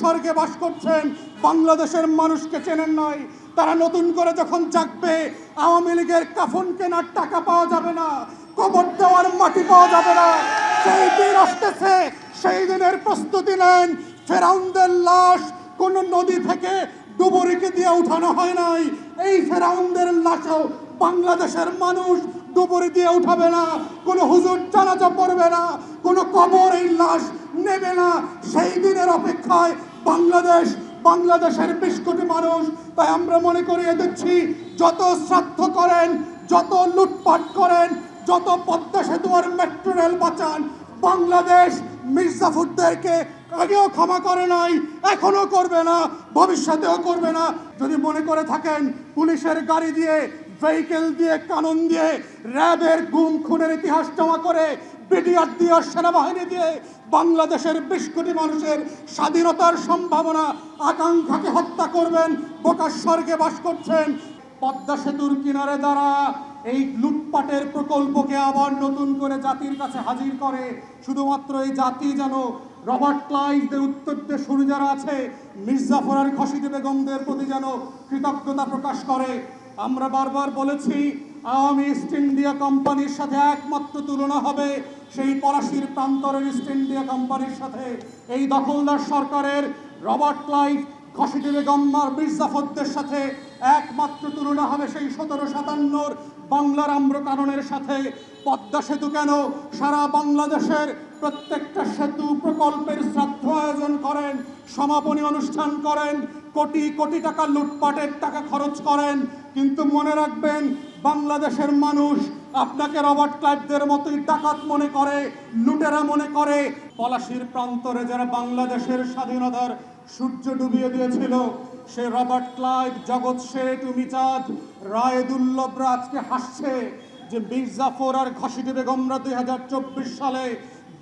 স্বর্গে বাস করছেন, বাংলাদেশের মানুষকে চেনেন নয় তারা নতুন করে যখন জাগবে, আওয়ামী লীগের কাফন কেনার টাকা পাওয়া যাবে না, কবর দেওয়ার মাটি পাওয়া যাবে না। সেই দিন আসতেছে, সেই দিনের প্রস্তুতি নেন। ফেরাউনদের লাশ কোন নদী থেকে ডুবুরিকে দিয়ে উঠানো হয় নাই। এই ফেরাউনদের লাশও বাংলাদেশের মানুষ ডুবুরি দিয়ে উঠাবে না। কোনো হুজুর জানাজা পড়বে না। কোনো কবর এই লাশ নেবে না। সেই দিনের অপেক্ষায় বাংলাদেশ, বাংলাদেশের বিশ কোটি মানুষ, তাই আমরা মনে করিয়ে দিচ্ছি, যত শ্রাদ্ধ করেন, যত লুটপাট করেন, যত পদ্মা সেতু আর মেট্রো রেল বাঁচান, বাংলাদেশ মির্জাফুরদেরকে আগেও ক্ষমা করে নাই এখনও করবে না, ভবিষ্যতেও করবে না। যদি মনে করে থাকেন, পুলিশের গাড়ি দিয়ে ভেহিকেল দিয়ে, কানুন দিয়ে, র্যাবের গুম, খুনের ইতিহাস জমা করে বিডিআর দিয়ে, সেনাবাহিনী দিয়ে বাংলাদেশের বিশ কোটি মানুষের স্বাধীনতার সম্ভাবনা, আকাঙ্ক্ষাকে হত্যা করবেন বোকার স্বর্গে বাস করছেন। পদ্মা সেতুর কিনারে দ্বারা এই লুটপাটের প্রকল্পকে আবার নতুন করে জাতির কাছে হাজির করে। শুধুমাত্র এই জাতি যেন রবার্ট ক্লাইভদের উত্তরদের শুরু যারা আছে, মির্জাফর আর খসিদে বেগমদের প্রতি যেন কৃতজ্ঞতা প্রকাশ করে। আমরা বারবার বলেছি আওয়ামী ইস্ট ইন্ডিয়া কোম্পানির সাথে একমাত্র তুলনা হবে সেই পলাশির প্রান্তরের ইস্ট ইন্ডিয়া কোম্পানির সাথে। এই দখলদার সরকারের রবার্ট ক্লাইভ খসিদে বেগম্মার মির্জাফরদের সাথে একমাত্র তুলনা হবে সেই সতেরো সাতান্নর বাংলার আম্র কারণের সাথে। পদ্মা সেতু কেন? সারা বাংলাদেশের প্রত্যেকটা সেতু প্রকল্পের শ্রাদ্ধ আয়োজন করেন, সমাপনী অনুষ্ঠান করেন, কোটি কোটি টাকা লুটপাটের টাকা খরচ করেন। কিন্তু মনে রাখবেন বাংলাদেশের মানুষ আপনাকে রবার্ট ক্লাইভদের মতোই ডাকাত মনে করে, লুটেরা মনে করে। পলাশির প্রান্তরে যারা বাংলাদেশের স্বাধীনতার সূর্য ডুবিয়ে দিয়েছিল, সে রবার্ট ক্লাইভ, জগৎ শেঠ উমিচাঁদ রায়দুল্লভরা আজকে হাসছে যে মির্জাফর আর ঘসিটি বেগমরা দুই হাজার চব্বিশ সালে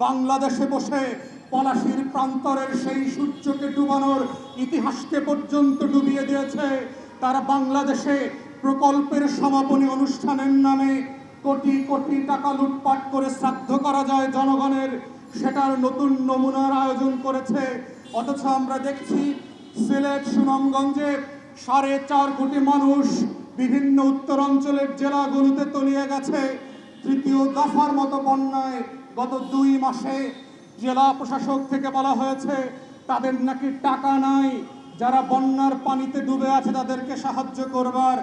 বাংলাদেশে বসে পলাশির প্রান্তরের সেই সূর্যকে ডুবানোর ইতিহাসকে পর্যন্ত ডুবিয়ে দিয়েছে। তারা বাংলাদেশে প্রকল্পের সমাপনী অনুষ্ঠানের নামে কোটি কোটি টাকা লুটপাট করে শ্রাদ্ধ করা যায় জনগণের। সেটার নতুন নমুনার আয়োজন করেছে। অথচ আমরা দেখছি সিলেট, সুনামগঞ্জে সাড়ে চার কোটি মানুষ বিভিন্ন উত্তরাঞ্চলের জেলাগুলোতে তলিয়ে গেছে। তৃতীয় দফার মতো বন্যায় গত দুই মাসে জেলা প্রশাসক থেকে বলা হয়েছে, তাদের নাকি টাকা নাই। যারা বন্যার পানিতে ডুবে আছে তাদেরকে সাহায্য করবার